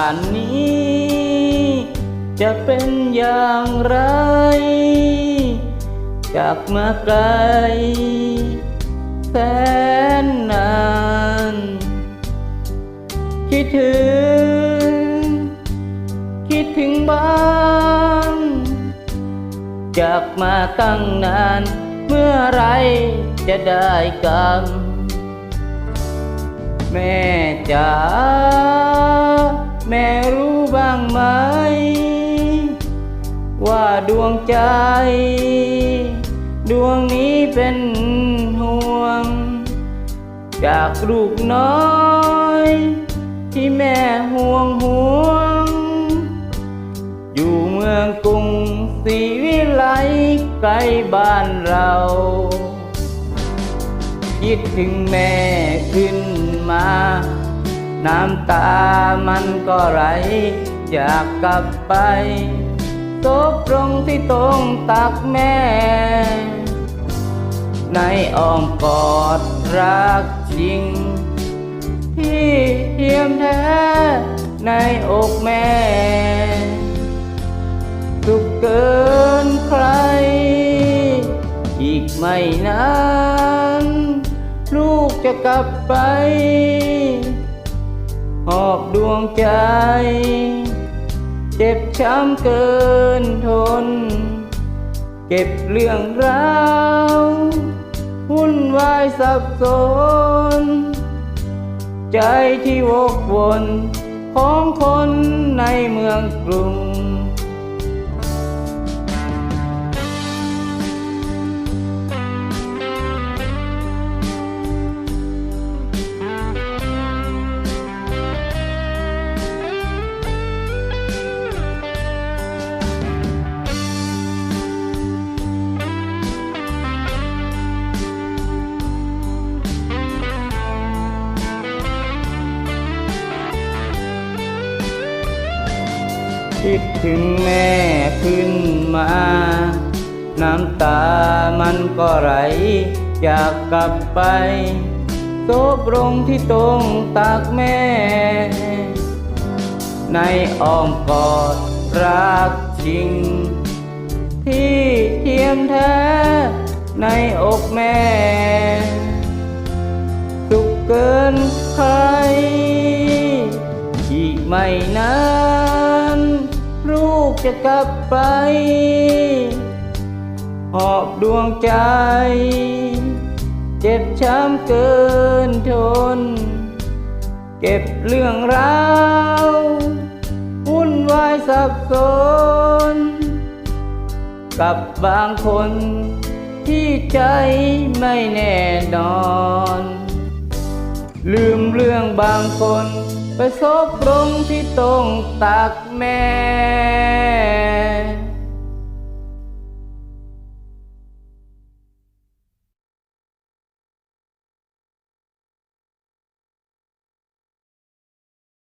านนี้ จะเป็นอย่างไร จากมาไกลแสนนาน คิดถึง คิดถึงบ้านจากมาตั้งนาน เมื่อไรจะได้กันแม่จ๋า ว่าดวงใจ ดวงนี้เป็นห่วง จากลูกน้อย ที่แม่ห่วงห่วง อยู่เมืองกรุงศรีวิไลใกล้บ้านเราคิดถึงแม่ขึ้นมา น้ำตามันก็ไหลอยากกลับไป โซบตรงที่ตรงตักแม่ ในอ้อมกอดรักจริง ที่เทียมแท้ ในอกแม่สุขเกินใคร อีกไม่นานลูกจะกลับไป หอบดวงใจ จ็บช้ำเกินทน เก็บเรื่องราววุ่นวายสับสน ใจที่วกวนของคนในเมืองกรุง คิดถึงแม่ขึ้นมา น้ำตามันก็ไหล อยากกลับไปโซบรงที่ตรงตักแม่ ในอ้อมกอดรักจริง ที่เทียมแท้ในอกแม่ สุขเกินใครอีกไม่นานลูก จะกลับไป หอบดวงใจ เจ็บช้ำเกินทน เก็บเรื่องราววุ่นวายสับสน กับบางคนที่ใจไม่แน่นอน ลืมเรื่องบางคน ไปซบตรงที่ตรงตักแม่